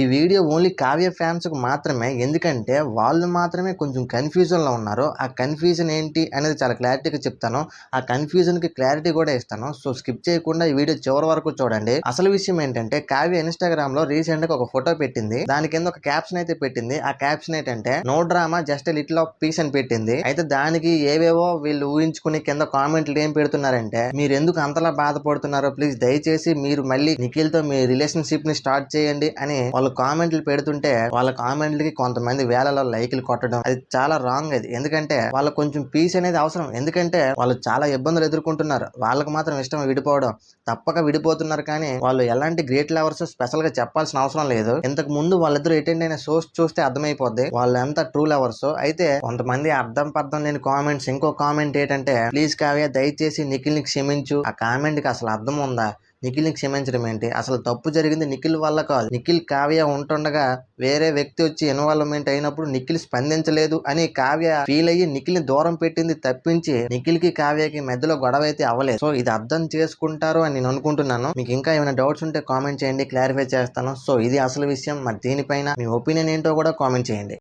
ఈ video only Kavya ఫ్యాన్స్కు మాత్రమే. ఎందుకంటే వాళ్ళు మాత్రమే కొంచెం కన్ఫ్యూజన్లో ఉన్నారు. ఆ కన్ఫ్యూజన్ ఏంటి అనేది చాలా క్లారిటీగా చెప్తాను. ఆ కన్ఫ్యూజన్కి క్లారిటీ కూడా ఇస్తాను. సో స్కిప్ చేయకుండా ఈ వీడియో చివరి వరకు చూడండి. అసలు విషయం ఏంటంటే కావ్య ఇన్స్టాగ్రామ్లో రీసెంట్గా ఒక ఫోటో పెట్టింది. దాని కింద ఒక క్యాప్షన్ అయితే పెట్టింది. ఆ క్యాప్షన్ ఏంటంటే no drama just little of peace అని పెట్టింది. అయితే దానికి ఏవేవో వీళ్ళు ఊహించుకుని కింద కామెంట్లు ఏం పెడుతున్నారంటే మీరు ఎందుకు అంతలా బాధపడుతున్నారో ప్లీజ్ దయచేసి మీరు మళ్ళీ నిఖిల్తో మీ రిలేషన్షిప్ని స్టార్ట్ చేయండి అని వాళ్ళు కామెంట్లు పెడుతుంటే వాళ్ళ కామెంట్లకి కొంతమంది వేలలో లైకులు కొట్టడం అది చాలా రాంగ్ అది. ఎందుకంటే వాళ్ళకి కొంచెం పీస్ అనేది అవసరం. ఎందుకంటే వాళ్ళు చాలా ఇబ్బందులు ఎదుర్కొంటున్నారు. వాళ్ళకి మాత్రం ఇష్టం విడిపోవడం. తప్పక విడిపోతున్నారు కానీ వాళ్ళు ఎలాంటి గ్రేట్ లవర్స్ స్పెషల్గా చెప్పాల్సిన అవసరం లేదు. ఇంతకు ముందు వాళ్ళిద్దరు అటెండ్ అయిన షోస్ చూస్తే అర్థమైపోద్ది. వాళ్ళు ఎంత ట్రూ లవర్స్ అయితే కొంతమంది అర్థం పర్థం లేని కామెంట్స్ ఇంకో కామెంట్ ఏంటంటే ప్లీజ్ కావ్య దయచేసి నిఖిల్ని క్షమించు. ఆ కామెంట్కి అసలు అర్థం ఉందా? నిఖిల్ని క్షమించడం ఏంటి? అసలు తప్పు జరిగింది నిఖిల్ వల్ల కాదు. నిఖిల్ కావ్య ఉంటుండగా వేరే వ్యక్తి వచ్చి ఇన్వాల్వ్మెంట్ అయినప్పుడు నిఖిల్ స్పందించలేదు అని కావ్య ఫీల్ అయ్యి నిఖిల్ని దూరం పెట్టింది తప్పించి నిఖిల్కి కావ్యకి మధ్యలో గొడవ అయితే అవ్వలేదు. సో ఇది అర్థం చేసుకుంటారు అని నేను అనుకుంటున్నాను. మీకు ఇంకా ఏమైనా డౌట్స్ ఉంటే కామెంట్ చేయండి క్లారిఫై చేస్తాను. సో ఇది అసలు విషయం. మరి దీనిపైన మీ ఒపీనియన్ ఏంటో కూడా కామెంట్ చేయండి.